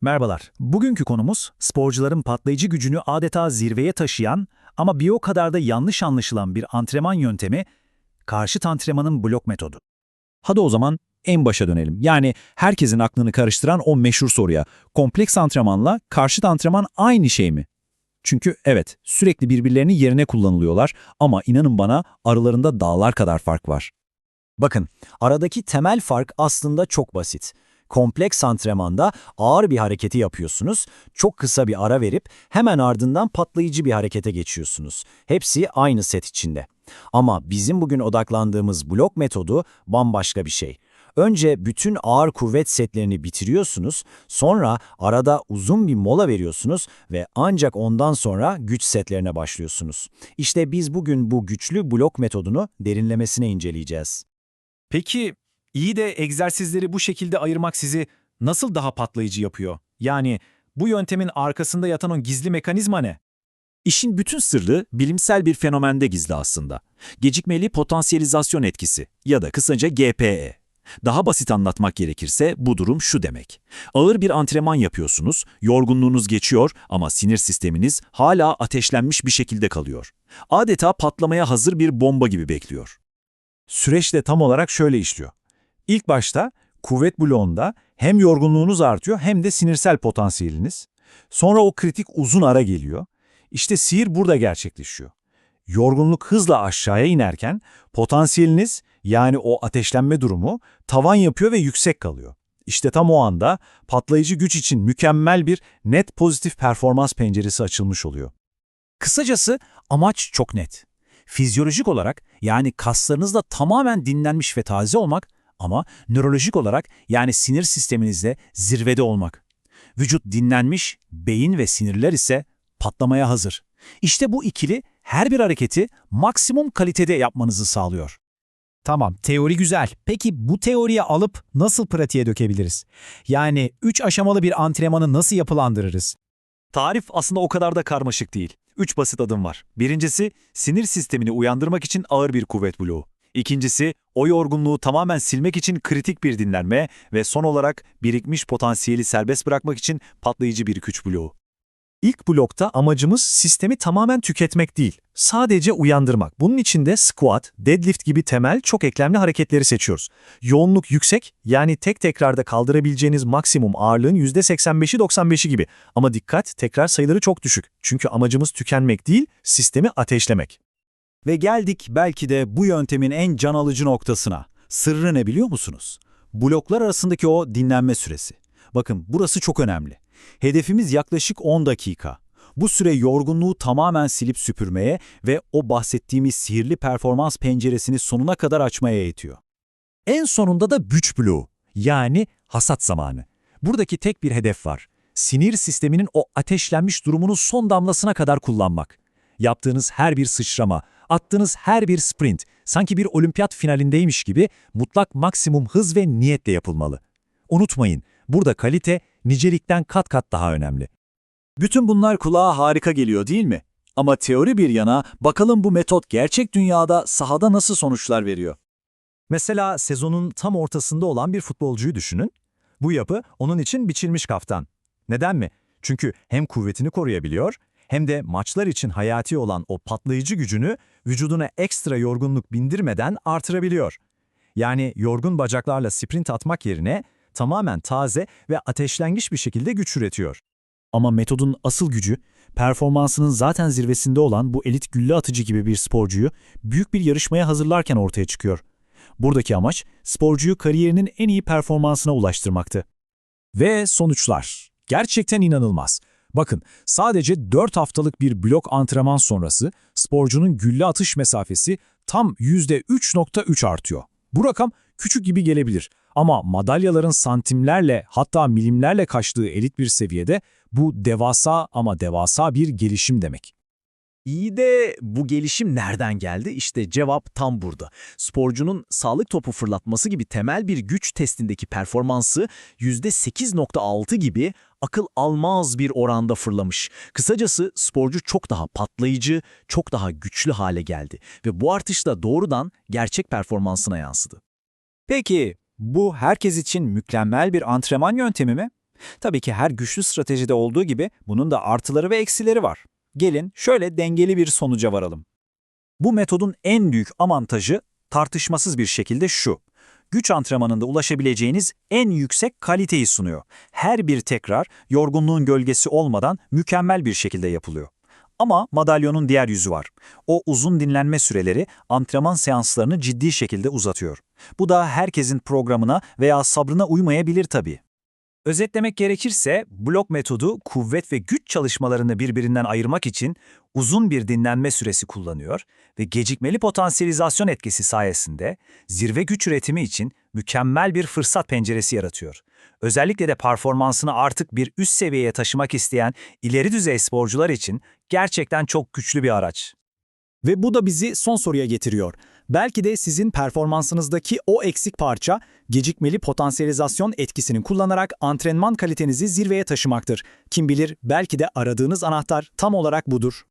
Merhabalar. Bugünkü konumuz sporcuların patlayıcı gücünü adeta zirveye taşıyan ama bir o kadar da yanlış anlaşılan bir antrenman yöntemi, karşıt antrenmanın blok metodu. Hadi o zaman en başa dönelim. Yani herkesin aklını karıştıran o meşhur soruya. Kompleks antrenmanla karşıt antrenman aynı şey mi? Çünkü evet, sürekli birbirlerinin yerine kullanılıyorlar ama inanın bana aralarında dağlar kadar fark var. Bakın, aradaki temel fark aslında çok basit. Kompleks antrenmanda ağır bir hareketi yapıyorsunuz, çok kısa bir ara verip hemen ardından patlayıcı bir harekete geçiyorsunuz. Hepsi aynı set içinde. Ama bizim bugün odaklandığımız blok metodu bambaşka bir şey. Önce bütün ağır kuvvet setlerini bitiriyorsunuz, sonra arada uzun bir mola veriyorsunuz ve ancak ondan sonra güç setlerine başlıyorsunuz. İşte biz bugün bu güçlü blok metodunu derinlemesine inceleyeceğiz. Peki, iyi de egzersizleri bu şekilde ayırmak sizi nasıl daha patlayıcı yapıyor? Yani bu yöntemin arkasında yatan o gizli mekanizma ne? İşin bütün sırrı bilimsel bir fenomende gizli aslında. Gecikmeli potansiyelizasyon etkisi ya da kısaca GPE. Daha basit anlatmak gerekirse bu durum şu demek. Ağır bir antrenman yapıyorsunuz, yorgunluğunuz geçiyor ama sinir sisteminiz hala ateşlenmiş bir şekilde kalıyor. Adeta patlamaya hazır bir bomba gibi bekliyor. Süreç de tam olarak şöyle işliyor. İlk başta kuvvet bloğunda hem yorgunluğunuz artıyor hem de sinirsel potansiyeliniz. Sonra o kritik uzun ara geliyor. İşte sihir burada gerçekleşiyor. Yorgunluk hızla aşağıya inerken potansiyeliniz yani o ateşlenme durumu tavan yapıyor ve yüksek kalıyor. İşte tam o anda patlayıcı güç için mükemmel bir net pozitif performans penceresi açılmış oluyor. Kısacası amaç çok net. Fizyolojik olarak yani kaslarınızla tamamen dinlenmiş ve taze olmak ama nörolojik olarak yani sinir sisteminizde zirvede olmak. Vücut dinlenmiş, beyin ve sinirler ise patlamaya hazır. İşte bu ikili her bir hareketi maksimum kalitede yapmanızı sağlıyor. Tamam, teori güzel. Peki bu teoriyi alıp nasıl pratiğe dökebiliriz? Yani 3 aşamalı bir antrenmanı nasıl yapılandırırız? Tarif aslında o kadar da karmaşık değil. Üç basit adım var. Birincisi, sinir sistemini uyandırmak için ağır bir kuvvet bloğu. İkincisi, o yorgunluğu tamamen silmek için kritik bir dinlenme ve son olarak birikmiş potansiyeli serbest bırakmak için patlayıcı bir güç bloğu. İlk blokta amacımız sistemi tamamen tüketmek değil, sadece uyandırmak. Bunun için de squat, deadlift gibi temel çok eklemli hareketleri seçiyoruz. Yoğunluk yüksek, yani tek tekrarda kaldırabileceğiniz maksimum ağırlığın %85'i 95'i gibi. Ama dikkat, tekrar sayıları çok düşük. Çünkü amacımız tükenmek değil, sistemi ateşlemek. Ve geldik belki de bu yöntemin en can alıcı noktasına. Sırrı ne biliyor musunuz? Bloklar arasındaki o dinlenme süresi. Bakın burası çok önemli. Hedefimiz yaklaşık 10 dakika. Bu süre yorgunluğu tamamen silip süpürmeye ve o bahsettiğimiz sihirli performans penceresini sonuna kadar açmaya yetiyor. En sonunda da güç bloğu, yani hasat zamanı. Buradaki tek bir hedef var. Sinir sisteminin o ateşlenmiş durumunu son damlasına kadar kullanmak. Yaptığınız her bir sıçrama, attığınız her bir sprint, sanki bir olimpiyat finalindeymiş gibi mutlak maksimum hız ve niyetle yapılmalı. Unutmayın, burada kalite nicelikten kat kat daha önemli. Bütün bunlar kulağa harika geliyor değil mi? Ama teori bir yana bakalım bu metot gerçek dünyada sahada nasıl sonuçlar veriyor? Mesela sezonun tam ortasında olan bir futbolcuyu düşünün. Bu yapı onun için biçilmiş kaftan. Neden mi? Çünkü hem kuvvetini koruyabiliyor hem de maçlar için hayati olan o patlayıcı gücünü vücuduna ekstra yorgunluk bindirmeden artırabiliyor. Yani yorgun bacaklarla sprint atmak yerine tamamen taze ve ateşlenmiş bir şekilde güç üretiyor. Ama metodun asıl gücü, performansının zaten zirvesinde olan bu elit gülle atıcı gibi bir sporcuyu büyük bir yarışmaya hazırlarken ortaya çıkıyor. Buradaki amaç, sporcuyu kariyerinin en iyi performansına ulaştırmaktı. Ve sonuçlar. Gerçekten inanılmaz. Bakın, sadece 4 haftalık bir blok antrenman sonrası sporcunun gülle atış mesafesi tam %3.3 artıyor. Bu rakam küçük gibi gelebilir ama madalyaların santimlerle hatta milimlerle kaçtığı elit bir seviyede bu devasa ama devasa bir gelişim demek. İyi de bu gelişim nereden geldi? İşte cevap tam burada. Sporcunun sağlık topu fırlatması gibi temel bir güç testindeki performansı %8.6 gibi akıl almaz bir oranda fırlamış. Kısacası sporcu çok daha patlayıcı, çok daha güçlü hale geldi ve bu artış da doğrudan gerçek performansına yansıdı. Peki bu herkes için mükemmel bir antrenman yöntemi mi? Tabii ki her güçlü stratejide olduğu gibi bunun da artıları ve eksileri var. Gelin şöyle dengeli bir sonuca varalım. Bu metodun en büyük avantajı tartışmasız bir şekilde şu. Güç antrenmanında ulaşabileceğiniz en yüksek kaliteyi sunuyor. Her bir tekrar yorgunluğun gölgesi olmadan mükemmel bir şekilde yapılıyor. Ama madalyonun diğer yüzü var. O uzun dinlenme süreleri antrenman seanslarını ciddi şekilde uzatıyor. Bu da herkesin programına veya sabrına uymayabilir tabii. Özetlemek gerekirse blok metodu kuvvet ve güç çalışmalarını birbirinden ayırmak için uzun bir dinlenme süresi kullanıyor ve gecikmeli potansiyelizasyon etkisi sayesinde zirve güç üretimi için mükemmel bir fırsat penceresi yaratıyor. Özellikle de performansını artık bir üst seviyeye taşımak isteyen ileri düzey sporcular için gerçekten çok güçlü bir araç. Ve bu da bizi son soruya getiriyor. Belki de sizin performansınızdaki o eksik parça, gecikmeli potansiyelizasyon etkisini kullanarak antrenman kalitenizi zirveye taşımaktır. Kim bilir belki de aradığınız anahtar tam olarak budur.